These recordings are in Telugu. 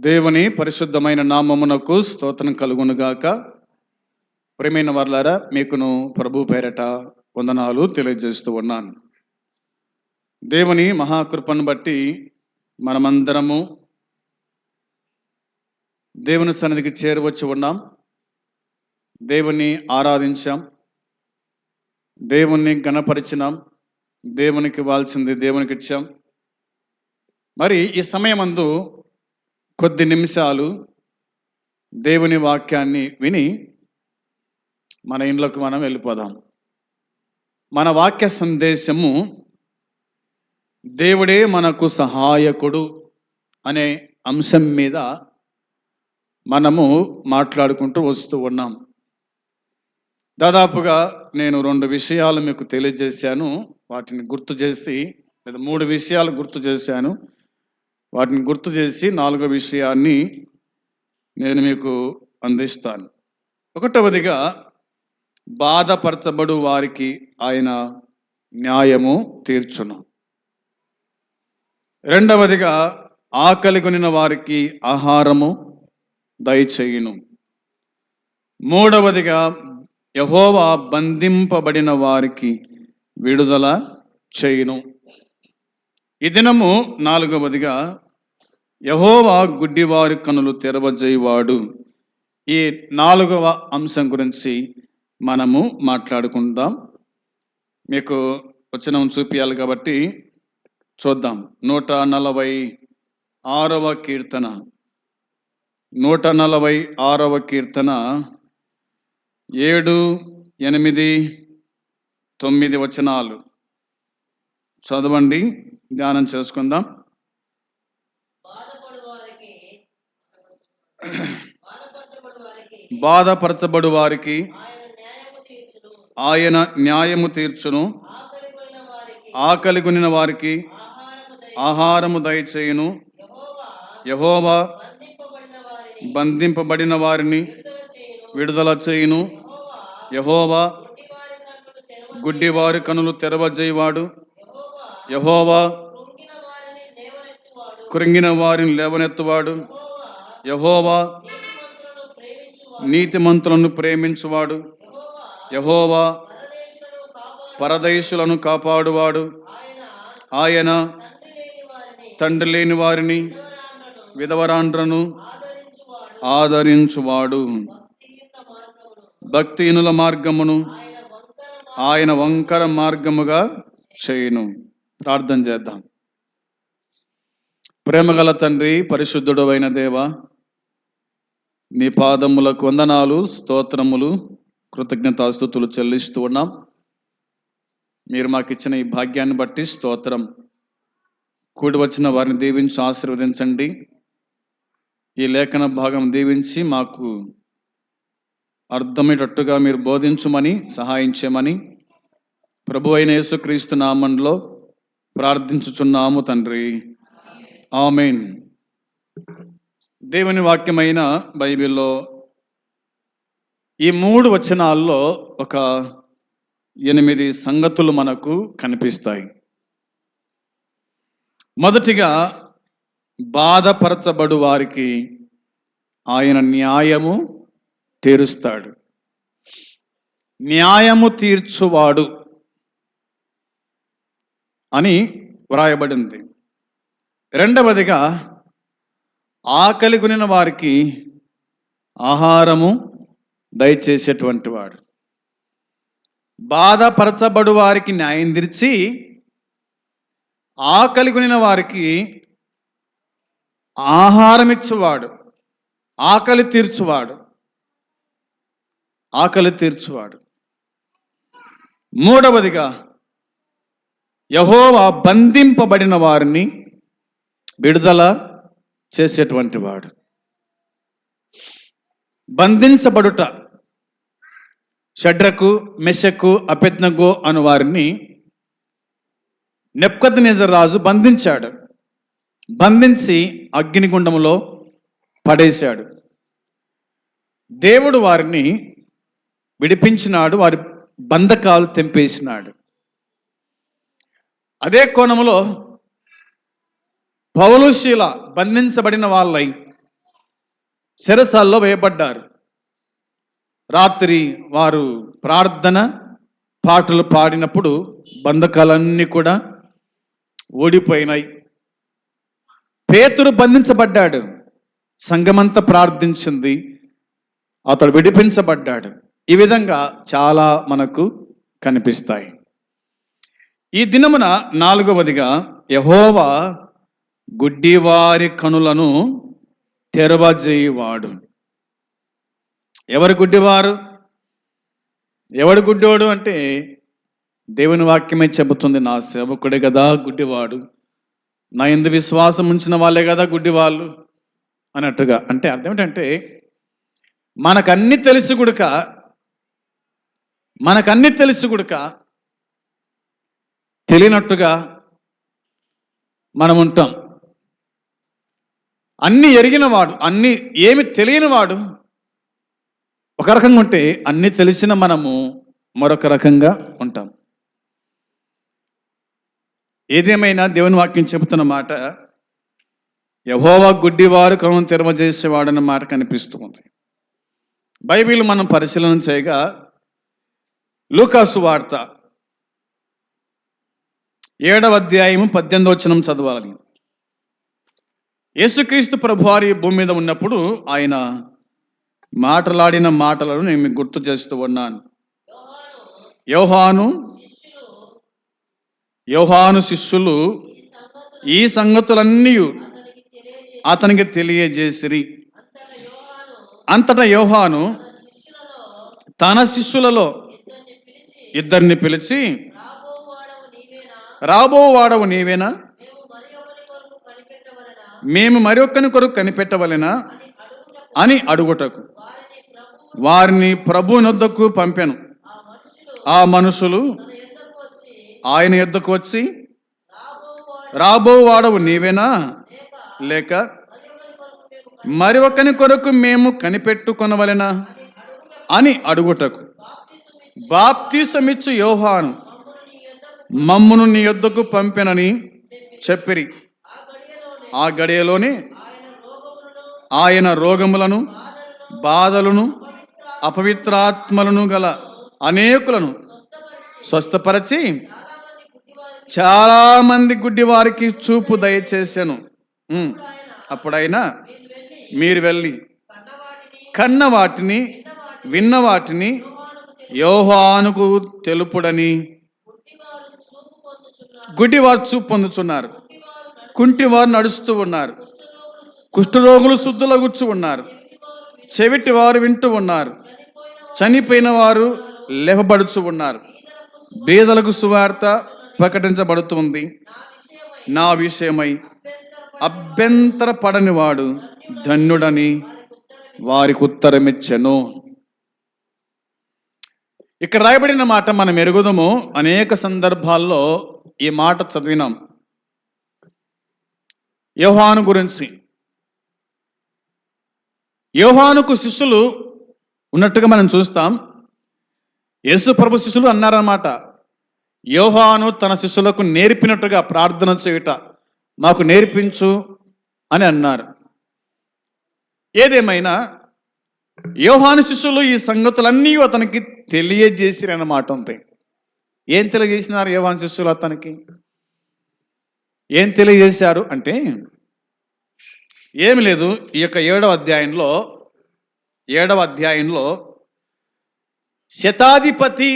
దేవుని పరిశుద్ధమైన నామమునకు స్తోత్రం కలుగునుగాక. ప్రేమైన వర్లారా మీకును ప్రభు పేరట వందనాలు తెలియజేస్తూ ఉన్నాను. దేవుని మహాకృపను బట్టి మనమందరము దేవుని సన్నిధికి చేరవచ్చి ఉన్నాం. దేవుని ఆరాధించాం. దేవుణ్ణి గణపరిచినాం దేవునికి వాల్సింది దేవునికి ఇచ్చాం మరి ఈ సమయమందు కొద్ది నిమిషాలు దేవుని వాక్యాన్ని విని మన ఇండ్లకు మనం వెళ్ళిపోదాం. మన వాక్య సందేశము దేవుడే మనకు సహాయకుడు అనే అంశం మీద మనము మాట్లాడుకుంటూ వస్తూ ఉన్నాం. దాదాపుగా నేను రెండు విషయాలు మీకు తెలియజేశాను వాటిని గుర్తు చేసి లేదా మూడు విషయాలు గుర్తు చేశాను. వాటిని గుర్తు చేసి నాలుగో విషయాన్ని నేను మీకు అందిస్తాను. ఒకటవదిగా బాధపరచబడు వారికి ఆయన న్యాయము తీర్చును. రెండవదిగా ఆకలి కొనిన వారికి ఆహారము దయచేయును. మూడవదిగా యహోవా బంధింపబడిన వారికి విడుదల చేయును. ఈ దినము నాలుగవదిగా యహోవా గుడ్డివారి కనులు తెరవజేయవాడు. ఈ నాలుగవ అంశం గురించి మనము మాట్లాడుకుందాం. మీకు వచనం చూపించాలి కాబట్టి చూద్దాం. నూట నలభై ఆరవ కీర్తన. నూట నలభై ఆరవ కీర్తన ఏడు ఎనిమిది తొమ్మిది వచనాలు. చదవండి. ధ్యానం చేసుకుందాం. బాధపరచబడు వారికి ఆయన న్యాయము తీర్చును. తీర్చును. ఆకలి కొనిన వారికి ఆహారము దయ ఆహారము దయచేయును. యెహోవా బంధింపబడిన వారిని విడుదల చేయును. యహోవా గుడ్డివారి కనులు తెరవజేయవాడు. యహోవా కృంగిన వారిని లేవనెత్తువాడు. యహోవా నీతిమంతులను ప్రేమించువాడు ప్రేమించువాడు. యహోవా పరదేశులను కాపాడువాడు. ఆయన తండ్రి లేని వారిని విధవరాండ్రను ఆదరించువాడు. మార్గమును భక్తిహీనుల మార్గమును ఆయన వంకర మార్గముగా చేయను. ప్రార్థన చేద్దాం. ప్రేమగల తండ్రి పరిశుద్ధుడు అయిన దేవ నీ పాదములకు వందనాలు స్తోత్రములు కృతజ్ఞతాస్థుతులు చెల్లిస్తూ ఉన్నాం. మీరు మాకు ఇచ్చిన ఈ భాగ్యాన్ని బట్టి స్తోత్రం. కూడి వచ్చిన వారిని దీవించి ఆశీర్వదించండి. ఈ లేఖన భాగం దీవించి మాకు అర్థమయ్యేటట్టుగా మీరు బోధించమని సహాయం చేయమని ప్రభు అయిన యేసుక్రీస్తు నామంలో ప్రార్థించుచున్నాము తండ్రి. ఆమెన్. దేవుని వాక్యమైన బైబిల్లో ఈ మూడు వచనాల్లో ఒక ఎనిమిది సంగతులు మనకు కనిపిస్తాయి. మొదటిగా బాధపరచబడు వారికి ఆయన న్యాయము తీరుస్తాడు. న్యాయము తీర్చువాడు అని వ్రాయబడింది. రెండవదిగా ఆకలి కొనిన వారికి ఆహారము దయచేసేటువంటి వాడు. బాధపరచబడు వారికి న్యాయం తీర్చి ఆకలి కొనిన వారికి ఆహారం ఇచ్చువాడు ఆకలి తీర్చువాడు ఆకలి తీర్చువాడు. మూడవదిగా యహోవా బంధింపబడిన వారిని విడుదల చేసేటువంటి వాడు. బంధించబడుట షడ్రకు మెషకు అపెజ్ఞగో అను వారిని నెప్కద్ రాజు బంధించాడు. బంధించి అగ్నిగుండంలో పడేశాడు. దేవుడు వారిని విడిపించినాడు వారి బంధకాలు తెంపేసినాడు. అదే కోణంలో పౌలుశీల బంధించబడిన వాళ్ళై శిరసాల్లో వేయబడ్డారు. రాత్రి వారు ప్రార్థన పాటలు పాడినప్పుడు బంధకాలన్నీ కూడా ఓడిపోయినాయి. పేతురు బంధించబడ్డాడు. సంఘమంతా ప్రార్థించింది. అతడు విడిపించబడ్డాడు. ఈ విధంగా చాలా మనకు కనిపిస్తాయి. ఈ దినమున నాలుగవదిగా యహోవా గుడ్డివారి కనులను తెరవజేయువాడు. ఎవరు గుడ్డివారు? ఎవడు గుడ్డివాడు అంటే దేవుని వాక్యమే చెబుతుంది నా సేవకుడే కదా గుడ్డివాడు. నా ఎందు విశ్వాసం ఉంచిన వాళ్ళే కదా గుడ్డివాళ్ళు అన్నట్టుగా. అంటే అర్థం ఏంటంటే మనకన్నీ తెలుసు గుడక మనకన్నీ తెలుసు గుడక తెలియనట్టుగా మనం ఉంటాం. అన్ని ఎరిగిన వాడు అన్ని ఏమి తెలియని వాడు ఒక రకంగా ఉంటే అన్ని తెలిసిన మనము మరొక రకంగా ఉంటాం. ఏదేమైనా దేవుని వాక్యం చెబుతున్న మాట యహోవా గుడ్డివారు క్రమం తెరమజేసేవాడన్న మాట కనిపిస్తుంది. బైబిల్ మనం పరిశీలన చేయగా లూకాసు వార్త ఏడవ అధ్యాయము పద్దెనిమిది వచనం చదవాలి. యేసుక్రీస్తు ప్రభువారి భూమి మీద ఉన్నప్పుడు ఆయన మాటలాడిన మాటలను నేను మీకు గుర్తు చేస్తూ ఉన్నాను. యోహాను యోహాను శిష్యులు ఈ సంగతులన్నీ అతనికి తెలియజేసిరి. అంతటా యోహాను తన శిష్యులలో ఇద్దరిని పిలిచి రాబోవాడవు నీవేనా? మేము మరొకని కొరకు కనిపెట్టవలెనా? అని అడుగుటకు. వారిని ప్రభు నొద్దకు పంపాను. ఆ మనుషులు ఆయన యొద్దకు వచ్చి రాబోవాడవు నీవేనా? లేక మరి ఒకని కొరకు మేము కనిపెట్టుకొనవలెనా? అని అడుగుటకు. బాప్తీసమిచ్చు యోహాను. మమ్మును నీ యొద్దకు పంపెనని చెప్పిరి. ఆ గడియలోనే ఆయన రోగములను బాధలను అపవిత్రాత్మలను గల అనేకులను స్వస్థపరచి చాలామంది గుడ్డి వారికి చూపు దయచేశాను. అప్పుడైనా మీరు వెళ్ళి కన్న వాటిని విన్న వాటిని యోహానుకు తెలుపుడని గుడ్డివారు చూపు పొందుచున్నారు. కుంటివారు నడుస్తూ ఉన్నారు. కుష్ఠరోగులు శుద్ధులగుచ్చు ఉన్నారు. చెవిటి వారు వింటూ ఉన్నారు. చనిపోయిన వారు లేపబడుచు ఉన్నారు. బీదలకు సువార్త ప్రకటించబడుతుంది. నా విషయమై అభ్యంతర పడని వాడు ధన్యుడని వారికి ఉత్తరమిచ్చెను. ఇక్కడ రాయబడిన మాట మనం ఎరుగుదము అనేక సందర్భాల్లో ఈ మాట చదివినాం. యోహాను గురించి. యోహానుకు శిష్యులు ఉన్నట్టుగా మనం చూస్తాం. యేసు ప్రభు శిష్యులు అన్నారన్నమాట యోహాను తన శిష్యులకు నేర్పినట్టుగా ప్రార్థన చేయుట మాకు నేర్పించు అని అన్నారు. ఏదేమైనా యోహాను శిష్యులు ఈ సంగతులన్నీ అతనికి తెలియజేసిరన్నమాట ఉంది ఏం తెలియజేసినారు యోహాను శిష్యులు అతనికి? ఏం తెలియజేశారు అంటే ఏమి లేదు ఈ యొక్క ఏడవ అధ్యాయంలో ఏడవ అధ్యాయంలో శతాధిపతి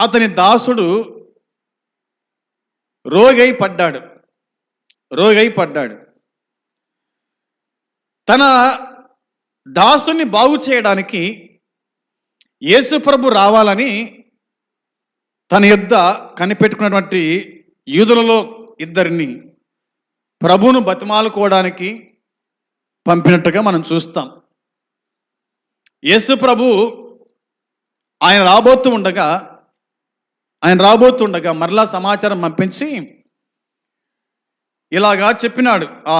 అతని దాసుడు రోగై పడ్డాడు. రోగై పడ్డాడు. తన దాసుని బాగు చేయడానికి యేసుప్రభు రావాలని తన యొద్ద కనిపెట్టుకున్నటువంటి యూదులలో ఇద్దరిని ప్రభును బతిమాలుకోవడానికి పంపినట్టుగా మనం చూస్తాం. యేసు ప్రభు ఆయన రాబోతూ ఉండగా ఆయన రాబోతుండగా మరలా సమాచారం పంపించి ఇలాగా చెప్పినాడు ఆ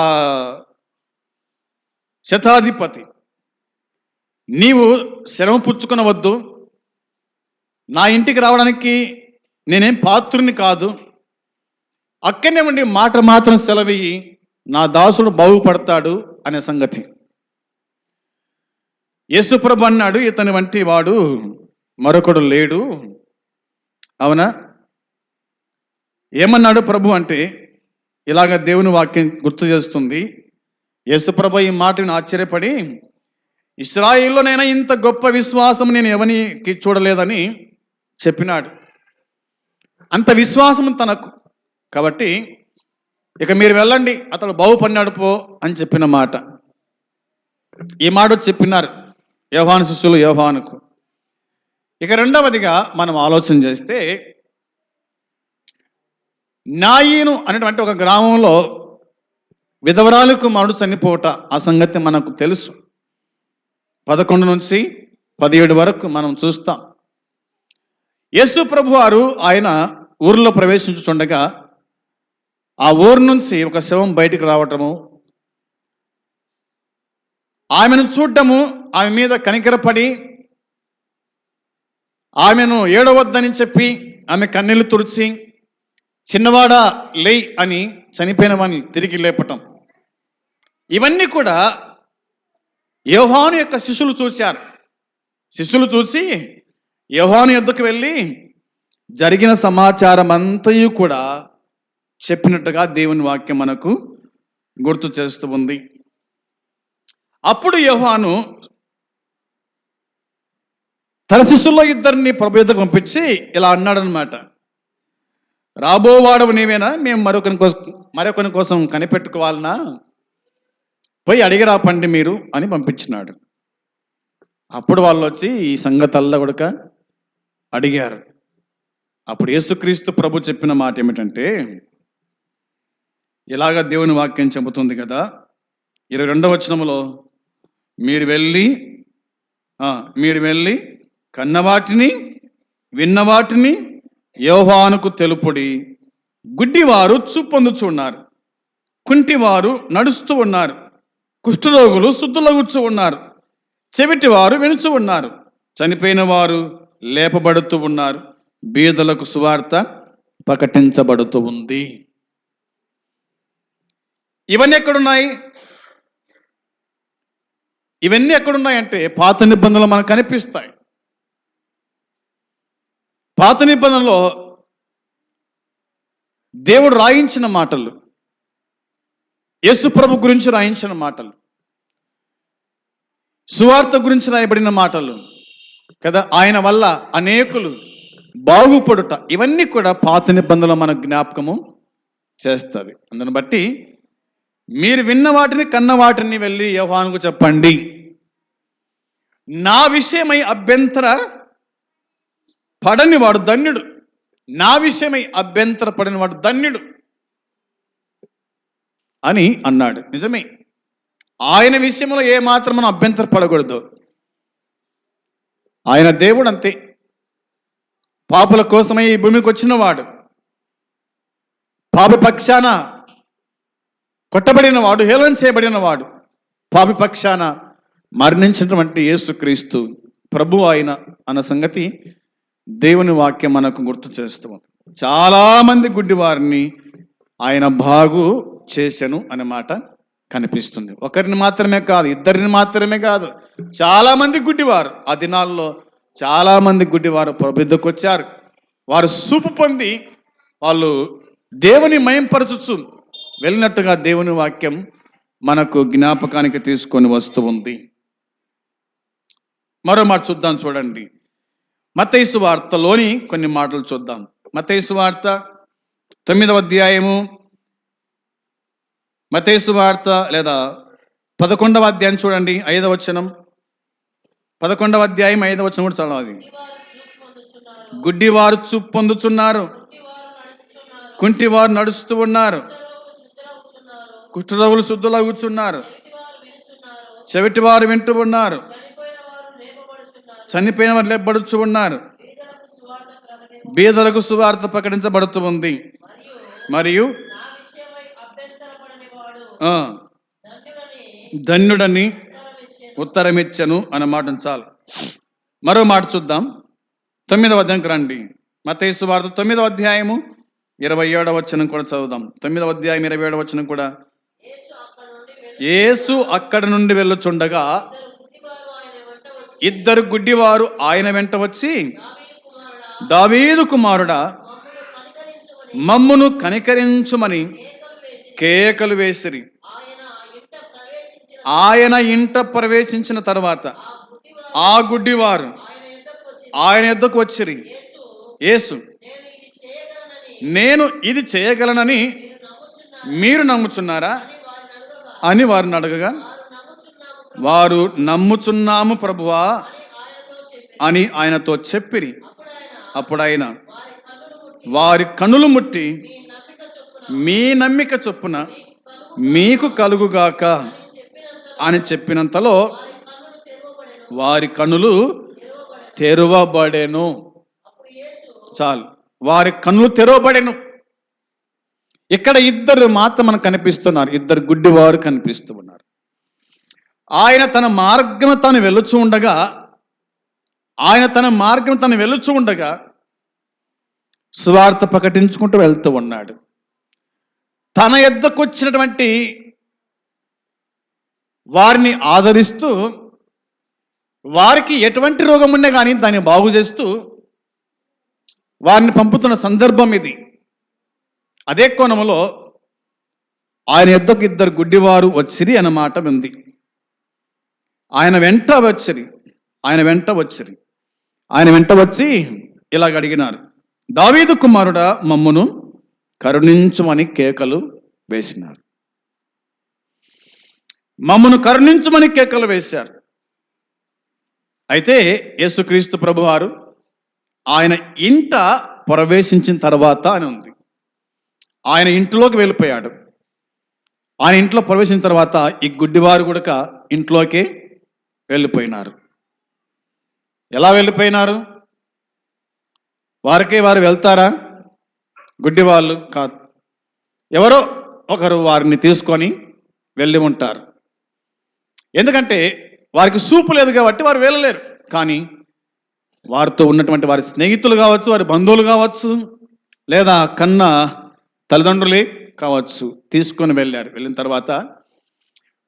శతాధిపతి నీవు శ్రమ పుచ్చుకునవద్దు నా ఇంటికి రావడానికి నేనేం పాత్రుని కాదు. అక్కడనే ఉండి మాట మాత్రం సెలవియ్యి నా దాసుడు బాగుపడతాడు అనే సంగతి. యేసుప్రభు అన్నాడు ఇతని వంటి వాడు మరొకడు లేడు. అవునా? ఏమన్నాడు ప్రభు అంటే ఇలాగ దేవుని వాక్యం గుర్తు చేస్తుంది. యేసుప్రభు ఈ మాటను ఆశ్చర్యపడి ఇస్రాయిల్లోనైనా ఇంత గొప్ప విశ్వాసం నేను ఎవరికి చూడలేదని చెప్పినాడు. అంత విశ్వాసం తనకు. కాబట్టి ఇక మీరు వెళ్ళండి అతడు బాగుపడినాడు పో అని చెప్పిన మాట. ఈ మాట చెప్పినారు యోహాను శిష్యులు యోహానుకు. ఇక రెండవదిగా మనం ఆలోచన చేస్తే నాయీను అనేటువంటి ఒక గ్రామంలో విధవరాలకు మరుడు చనిపోట ఆ సంగతి మనకు తెలుసు. పదకొండు నుంచి పదిహేడు వరకు మనం చూస్తాం. యేసు ప్రభు వారు ఆయన ఊరిలో ప్రవేశించుచుండగా ఆ ఊరు నుంచి ఒక శవం బయటికి రావటము ఆమెను చూడటము ఆమె మీద కనికరపడి ఆమెను ఏడవద్దని చెప్పి ఆమె కన్నీళ్ళు తుడిచి చిన్నవాడా లేయ్ అని చనిపోయిన వాడిని తిరిగి లేపటం. ఇవన్నీ కూడా యోహాను యొక్క శిష్యులు చూశారు. శిష్యులు చూసి యోహాను యుద్ధకు వెళ్ళి జరిగిన సమాచారం అంతయు కూడా చెప్పినట్టుగా దేవుని వాక్యం మనకు గుర్తు చేస్తూ ఉంది. అప్పుడు యోహాను తన శిష్యుల్లో ఇద్దరిని ప్రభుత్వం పంపించి ఇలా అన్నాడనమాట రాబోవాడవు నీవేనా? మేము మరొకరి కోసం మరొకరి కోసం కనిపెట్టుకోవాలనా? పోయి అడిగిరా పండి మీరు అని పంపించినాడు. అప్పుడు వాళ్ళు వచ్చి ఈ సంగతల్లో కూడా అడిగారు. అప్పుడు యేసుక్రీస్తు ప్రభు చెప్పిన మాట ఏమిటంటే ఇలాగ దేవుని వాక్యం చెబుతుంది కదా ఇరవై రెండవ వచనములో మీరు వెళ్ళి మీరు వెళ్ళి కన్నవాటిని విన్నవాటిని యోహానుకు తెలుపుడి. గుడ్డివారు చూపొందుచున్నారు కుంటివారు నడుస్తూ ఉన్నారు. కుష్ఠరోగులు శుద్ధులగుచ్చు ఉన్నారు. చెవిటివారు వినుచు ఉన్నారు. చనిపోయిన వారు లేపబడుతూ ఉన్నారు. బీదలకు సువార్త ప్రకటించబడుతూ ఉంది. ఇవన్నీ ఎక్కడున్నాయి? ఇవన్నీ ఎక్కడున్నాయంటే పాత నిబంధనలు మనకు కనిపిస్తాయి. పాత నిబంధనలో దేవుడు రాయించిన మాటలు యేసు ప్రభు గురించి రాయించిన మాటలు సువార్త గురించి రాయబడిన మాటలు కదా? ఆయన వల్ల అనేకులు బాగుపడుట ఇవన్నీ కూడా పాత నిబంధనలు మన జ్ఞాపకము చేస్తుంది. అందుని బట్టి మీరు విన్న వాటిని కన్న వాటిని వెళ్ళి యోహానుకు చెప్పండి. నా విషయమై అభ్యంతర పడని వాడు ధన్యుడు. నా విషయమై అభ్యంతర పడని వాడు ధన్యుడు అని అన్నాడు. నిజమే. ఆయన విషయంలో ఏ మాత్రం మనం అభ్యంతర పడకూడదు. ఆయన దేవుడు అంతే పాపుల కోసమై ఈ భూమికి వచ్చినవాడు. పక్షాన కొట్టబడిన వాడు హేళన చేయబడిన వాడు పాపి పక్షాన మరణించినటువంటి యేసుక్రీస్తు ప్రభు ఆయన అన్న సంగతి దేవుని వాక్యం మనకు గుర్తు చేస్తూ చాలామంది గుడ్డివారిని వారిని ఆయన బాగు చేశాను అనే మాట కనిపిస్తుంది. ఒకరిని మాత్రమే కాదు ఇద్దరిని మాత్రమే కాదు చాలామంది గుడ్డివారు. ఆ దినాల్లో చాలామంది గుడ్డివారు ప్రభుత్వకు వచ్చారు. వారు సూపు పొంది వాళ్ళు దేవుని మయంపరచుచు వెళ్ళినట్టుగా దేవుని వాక్యం మనకు జ్ఞాపకానికి తీసుకొని వస్తూ ఉంది. మరో మాట చూద్దాం చూడండి. మతైసు వార్తలోని కొన్ని మాటలు చూద్దాం. మతైసు వార్త తొమ్మిదవ అధ్యాయము మతేసు వార్త లేదా పదకొండవ అధ్యాయం చూడండి ఐదవ వచనం పదకొండవ అధ్యాయం ఐదవ వచనం కూడా చదవాలి గుడ్డివారు చూపు పొందుచున్నారు. కుంటివారు నడుస్తూ ఉన్నారు. కుష్ఠరోగులు శుద్ధులా కూర్చున్నారు చెవిటివారు వింటూ ఉన్నారు. చనిపోయిన వారు లేబడుచు ఉన్నారు బీదలకు సువార్త ప్రకటించబడుతూ ఉంది. మరియు ధన్యుడని ఉత్తరమిచ్చను అన్న మాట చాలు. మరో మాట చూద్దాం. తొమ్మిదవ అధ్యాయంకి రండి. మతేసు వార్త తొమ్మిదవ అధ్యాయము ఇరవై ఏడవ వచ్చనం కూడా చదువుదాం. తొమ్మిదవ అధ్యాయం ఇరవై ఏడవ వచ్చనం కూడా. యేసు అక్కడ నుండి వెళ్ళుచుండగా ఇద్దరు గుడ్డివారు ఆయన వెంట వచ్చి దావీదు కుమారుడా మమ్మును కనికరించుమని కేకలు వేసిరి. ఆయన ఇంట ప్రవేశించిన తర్వాత ఆ గుడ్డివారు ఆయన ఎద్దకు వచ్చిరి. యేసు నేను ఇది చేయగలనని మీరు నమ్ముచున్నారు? అని వారిని అడగగా. వారు నమ్ముచున్నాము ప్రభువా. అని ఆయనతో చెప్పిరి. అప్పుడు ఆయన వారి కన్నులు ముట్టి మీ నమ్మిక చొప్పున మీకు కలుగుగాక అని చెప్పినంతలో వారి కన్నులు తెరవబడేను. చాలు. వారి కన్నులు తెరవబడెను. ఇక్కడ ఇద్దరు మాత్రం మనకు కనిపిస్తున్నారు. ఇద్దరు గుడ్డివారు కనిపిస్తూ ఉన్నారు. ఆయన తన మార్గం తను వెళ్ళుచు ఉండగా ఆయన తన మార్గం తను వెళ్ళుచు ఉండగా స్వార్థ ప్రకటించుకుంటూ వెళ్తూ ఉన్నాడు. తన ఎద్దకు వచ్చినటువంటి వారిని ఆదరిస్తూ వారికి ఎటువంటి రోగం ఉన్నా కానీ దాన్ని బాగు చేస్తూ వారిని పంపుతున్న సందర్భం ఇది. అదే కోణంలో ఆయన ఎద్దకు ఇద్దరు గుడ్డివారు వచ్చిరి అన్న మాట ఉంది. ఆయన వెంట వచ్చిరి ఆయన వెంట వచ్చిరి. ఆయన వెంట వచ్చి ఇలాగ అడిగినారు దావీదు కుమారుడా మమ్మును కరుణించుమని కేకలు వేసినారు. మమ్మను కరుణించుమని కేకలు వేశారు. అయితే యేసుక్రీస్తు ప్రభువారు ఆయన ఇంట ప్రవేశించిన తర్వాత అని ఉంది. ఆయన ఇంట్లోకి వెళ్ళిపోయాడు. ఆయన ఇంట్లో ప్రవేశించిన తర్వాత ఈ గుడ్డివారు కూడా ఇంట్లోకి వెళ్ళిపోయినారు. ఎలా వెళ్ళిపోయినారు? వారికే వారు వెళ్తారా? గుడ్డి వాళ్ళు కాదు. ఎవరో ఒకరు వారిని తీసుకొని వెళ్ళి ఉంటారు. ఎందుకంటే వారికి సూపు లేదు కాబట్టి వారు వెళ్ళలేరు. కానీ వారితో ఉన్నటువంటి వారి స్నేహితులు కావచ్చు వారి బంధువులు కావచ్చు లేదా కన్న తల్లిదండ్రులే కావచ్చు తీసుకొని వెళ్ళారు. వెళ్ళిన తర్వాత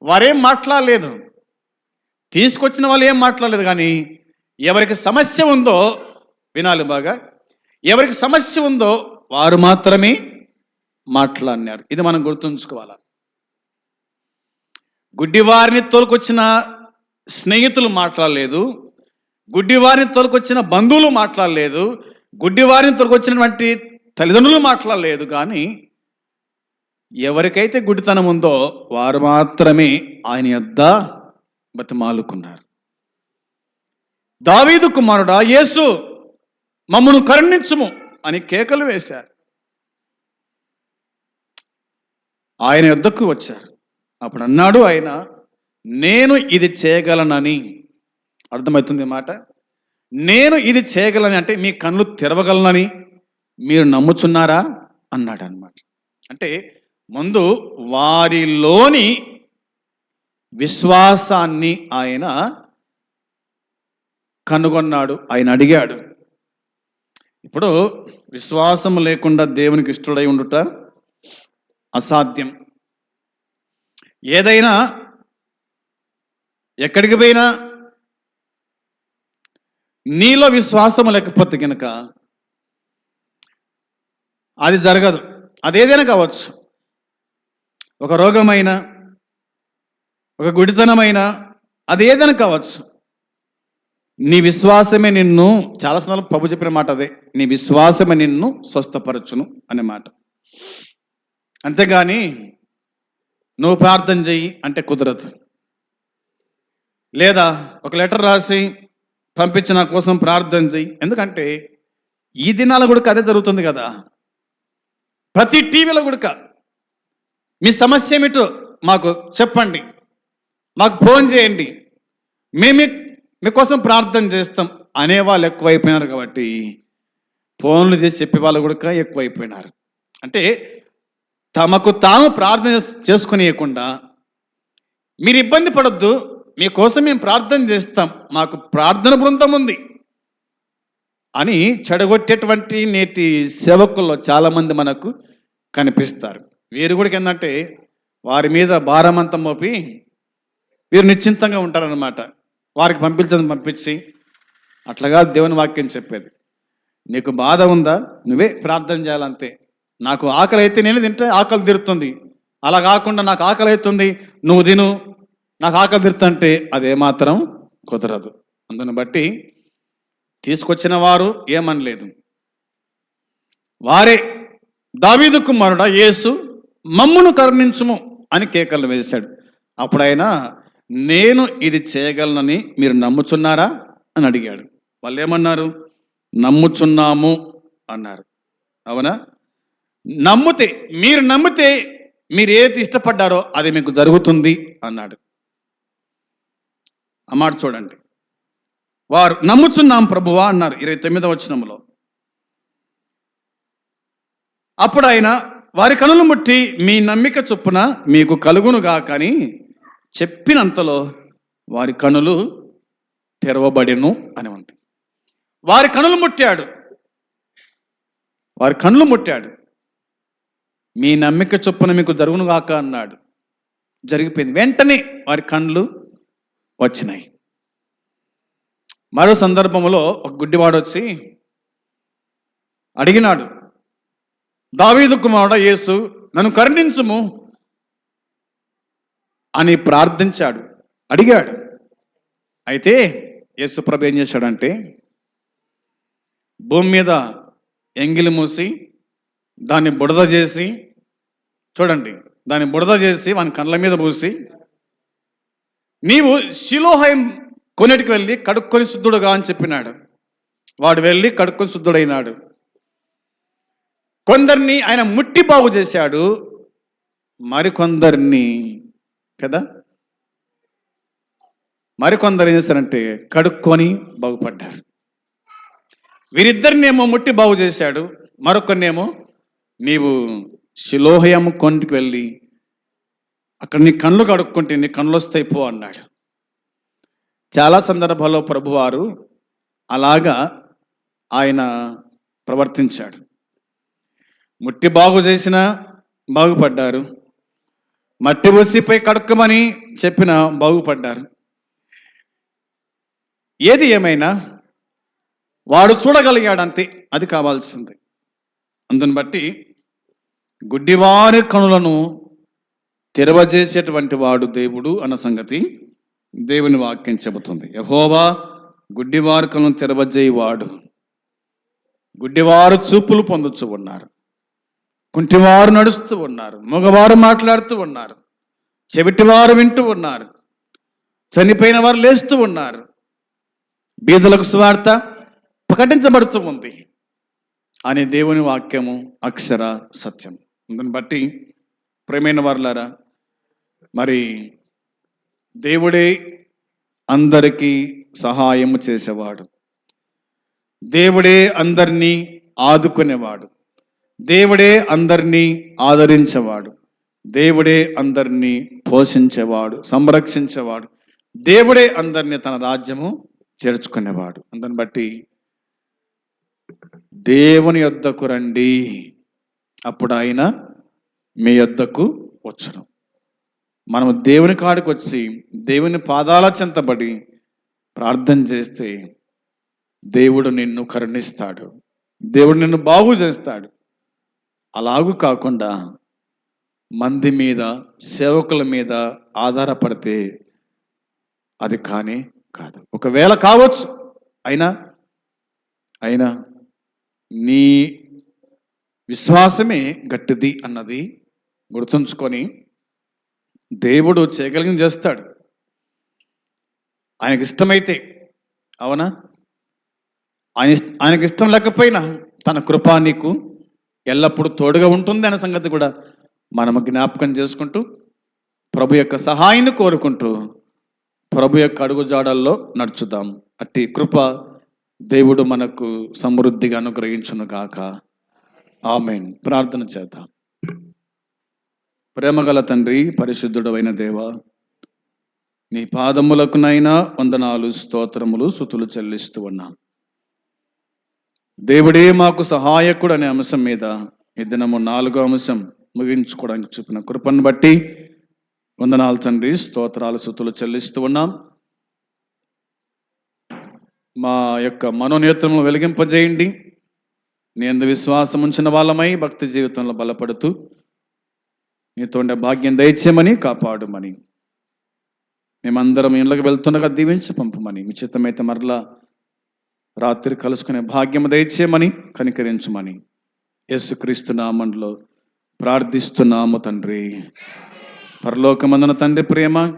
వారేం మాట్లాడలేదు. తీసుకొచ్చిన వాళ్ళు ఏం మాట్లాడలేదు కానీ ఎవరికి సమస్య ఉందో వినాలి బాగా. ఎవరికి సమస్య ఉందో వారు మాత్రమే మాట్లాడినారు. ఇది మనం గుర్తుంచుకోవాలి? గుడ్డివారిని తోలుకొచ్చిన స్నేహితులు మాట్లాడలేదు. గుడ్డివారిని తోలుకొచ్చిన బంధువులు మాట్లాడలేదు. గుడ్డివారిని తోలుకొచ్చినటువంటి తల్లిదండ్రులు మాట్లాడలేదు. కానీ ఎవరికైతే గుడితనం ఉందో వారు మాత్రమే ఆయన యొద్ద బతిమాలుకున్నారు. దావీదు కుమారుడా యేసు మమ్మను కరుణించుము. అని కేకలు వేశారు. ఆయన యుద్ధకు వచ్చారు. అప్పుడు అన్నాడు ఆయన నేను ఇది చేయగలనని. అర్థమవుతుంది మాట? నేను ఇది చేయగలని అంటే మీ కళ్ళు తెరవగలనని మీరు నమ్ముచున్నారా? అన్నాడు అన్నమాట అంటే ముందు వారిలోని విశ్వాసాన్ని ఆయన కనుగొన్నాడు ఆయన అడిగాడు. ఇప్పుడు విశ్వాసం లేకుండా దేవునికి ఇష్టడై ఉండుట అసాధ్యం. ఏదైనా ఎక్కడికి పోయినా నీలో విశ్వాసం లేకపోతే కనుక అది జరగదు. అదేదైనా కావచ్చు. ఒక రోగమైన ఒక గుడితనమైన అది ఏదైనా కావచ్చు. నీ విశ్వాసమే నిన్ను చాలా సార్లు ప్రభు చెప్పిన మాట అదే నీ విశ్వాసమే నిన్ను స్వస్థపరచును అనే మాట. అంతేగాని నువ్వు ప్రార్థన చెయ్యి అంటే కుదరదు. లేదా ఒక లెటర్ రాసి పంపించి నా కోసం ప్రార్థన చెయ్యి. ఎందుకంటే ఈ దినాల కూడా అదే జరుగుతుంది కదా. ప్రతి టీవీలో కూడా మీ సమస్య ఏమిటో మాకు చెప్పండి. మాకు ఫోన్ చేయండి. మేము మీకోసం ప్రార్థన చేస్తాం. అనేవాళ్ళు ఎక్కువైపోయినారు కాబట్టి ఫోన్లు చేసి చెప్పే వాళ్ళు కూడా ఎక్కువైపోయినారు. అంటే తమకు తాము ప్రార్థన చేసుకునేయకుండా మీరు ఇబ్బంది పడద్దు మీకోసం మేము ప్రార్థన చేస్తాం. మాకు ప్రార్థన బృందం ఉంది అని చెడగొట్టేటువంటి నేటి సేవకుల్లో చాలామంది మనకు కనిపిస్తారు. వీరు కూడా ఏంటంటే వారి మీద భారమంతా మోపి వీరు నిశ్చింతంగా ఉంటారనమాట వారికి పంపించడం పంపించి. అట్లాగా దేవుని వాక్యం చెప్పేది. నీకు బాధ ఉందా? నువ్వే ప్రార్థన చేయాలంతే. నాకు ఆకలి అయితే నేను తింటే ఆకలి తీరుతుంది. అలా కాకుండా నాకు ఆకలి అవుతుంది నువ్వు తిను. నాకు ఆకలి తీరుతుంటే అదేమాత్రం కుదరదు. అందుని బట్టి తీసుకొచ్చిన వారు ఏమనలేదు. వారే దావీదు కుమారుడా యేసు మమ్మును కరుణించుము అని కేకలు వేశాడు. అప్పుడైనా నేను ఇది చేయగలనని మీరు నమ్ముచున్నారా? అని అడిగాడు. వాళ్ళు ఏమన్నారు నమ్ముచున్నాము అన్నారు. అవునా? నమ్మితే మీరు నమ్మితే మీరు ఏది ఇష్టపడ్డారో అది మీకు జరుగుతుంది అన్నాడు. అమాట చూడండి. వారు నమ్ముచున్నాం ప్రభువా అన్నారు ఇరవై తొమ్మిదవ వచనంలో. అప్పుడు ఆయన వారి కనులు ముట్టి మీ నమ్మిక చొప్పున మీకు కలుగునుగా కానీ చెప్పినంతలో వారి కనులు తెరవబడెను అని ఉంది. వారి కనులు ముట్టాడు. వారి కనులు ముట్టాడు. మీ నమ్మిక చొప్పున మీకు జరుగును కాక అన్నాడు. జరిగిపోయింది. వెంటనే వారి కళ్ళు వచ్చినాయి. మరో సందర్భంలో ఒక గుడ్డివాడు వచ్చి అడిగినాడు దావీదు కుమారుడ యేసు నన్ను కరుణించుము అని ప్రార్థించాడు. అడిగాడు. అయితే యేసు ఏం చేశాడంటే భూమి మీద ఎంగిలి మూసి దాన్ని బుడద చేసి చూడండి దాన్ని బుడద చేసి వాని కళ్ళ మీద పూసి నీవు శిలోహయం కొనేటికి వెళ్ళి కడుక్కొని శుద్ధుడుగా అని చెప్పినాడు. వాడు వెళ్ళి కడుక్కొని శుద్ధుడైనాడు. కొందరిని ఆయన ముట్టి బాగు చేశాడు. మరికొందరిని కదా? మరికొందరు ఏం చేశారంటే కడుక్కొని బాగుపడ్డారు. వీరిద్దరినేమో ముట్టి బాగు చేశాడు మరొకరినేమో నీవు శిలోహయం కొండకి వెళ్ళి అక్కడ నీ కళ్ళు కడుక్కుంటే నీ కళ్ళు వస్తాయి పో అన్నాడు. చాలా సందర్భాల్లో ప్రభువారు అలాగా ఆయన ప్రవర్తించాడు. ముట్టి బాగు చేసినా బాగుపడ్డారు. మట్టి ఒసిపై కడుక్కమని చెప్పిన బాగుపడ్డారు. ఏది ఏమైనా వాడు చూడగలిగాడంతే అది కావాల్సింది. అందుని బట్టి గుడ్డివారి కనులను తెరవజేసేటువంటి వాడు దేవుడు అన్న సంగతి దేవుని వాక్యం చెబుతుంది. యహోవా గుడ్డివారి కనులను తెరవజేయవాడు. గుడ్డివారు చూపులు పొందొచ్చు ఉన్నారు. కుంటివారు నడుస్తూ ఉన్నారు మగవారు మాట్లాడుతూ ఉన్నారు చెవిటివారు వింటూ ఉన్నారు చనిపోయిన వారు లేస్తూ ఉన్నారు. బీదలకు స్వార్థ ప్రకటించబడుతూ ఉంది. అనే దేవుని వాక్యము అక్షర సత్యం. దాన్ని బట్టి ప్రేమైన వారులారా మరి దేవుడే అందరికీ సహాయము చేసేవాడు. దేవుడే అందరినీ ఆదుకునేవాడు. దేవుడే అందరినీ ఆదరించేవాడు. దేవుడే అందరినీ పోషించేవాడు సంరక్షించేవాడు. దేవుడే అందరినీ తన రాజ్యము చేర్చుకునేవాడు. అందుని బట్టి దేవుని యొద్దకు రండి. అప్పుడు ఆయన మీ యొద్దకు వచ్చడం మనము దేవుని కాడికి వచ్చి దేవుని పాదాల చెంతబడి ప్రార్థన చేస్తే దేవుడు నిన్ను కరుణిస్తాడు. దేవుడు నిన్ను బాగు చేస్తాడు. అలాగూ కాకుండా మంది మీద సేవకుల మీద ఆధారపడితే అది కానీ కాదు. ఒకవేళ కావచ్చు అయినా అయినా నీ విశ్వాసమే గట్టిది అన్నది గుర్తుంచుకొని దేవుడు చేయగలిగిన చేస్తాడు. ఆయనకి ఇష్టమైతే అవునా? ఆయన ఆయనకి ఇష్టం లేకపోయినా తన కృప నీకు ఎల్లప్పుడూ తోడుగా ఉంటుంది అనే సంగతి కూడా మనము జ్ఞాపకం చేసుకుంటూ ప్రభు యొక్క సహాయాన్ని కోరుకుంటూ ప్రభు యొక్క అడుగుజాడల్లో నడుచుదాం. అట్టి కృప దేవుడు మనకు సమృద్ధిగా అనుగ్రహించును గాక. ఆమెన్. ప్రార్థన చేద్దాం. ప్రేమగల తండ్రి పరిశుద్ధుడు అయిన దేవ నీ పాదములకునైనా వందనాలు స్తోత్రములు సుతులు చెల్లిస్తూ ఉన్నాం. దేవుడే మాకు సహాయకుడు అనే అంశం మీద ఈ దినము నాలుగో అంశం ముగించుకోవడానికి చూపిన కృపను బట్టి వందనాలు తండ్రి స్తోత్రాలు సుతులు చెల్లిస్తూ ఉన్నాం. మా యొక్క మనోనేత్రములు వెలిగింపజేయండి. నేను విశ్వాసం ఉంచిన వాళ్ళమై భక్తి జీవితంలో బలపడుతూ నీతో ఉండే భాగ్యం దయచేయమని కాపాడుమని. మేమందరం ఇళ్ళకి వెళ్తుండగా దీవించి పంపమని. మీ చిత్తమైతే మరలా రాత్రి కలుసుకునే భాగ్యం దయచేయమని కనికరించమని. యేసుక్రీస్తు నామంలో ప్రార్థిస్తున్నాము తండ్రి. పరలోకమందున తండ్రి ప్రేమ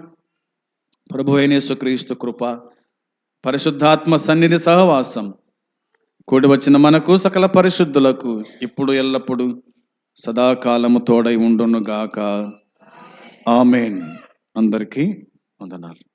ప్రభు అయిన యేసుక్రీస్తు కృప పరిశుద్ధాత్మ సన్నిధి సహవాసం కూడి వచ్చిన మనకు సకల పరిశుద్ధులకు ఇప్పుడు ఎల్లప్పుడు సదాకాలము తోడై ఉండును గాక ఆమెన్. అందరికీ వందనాలు.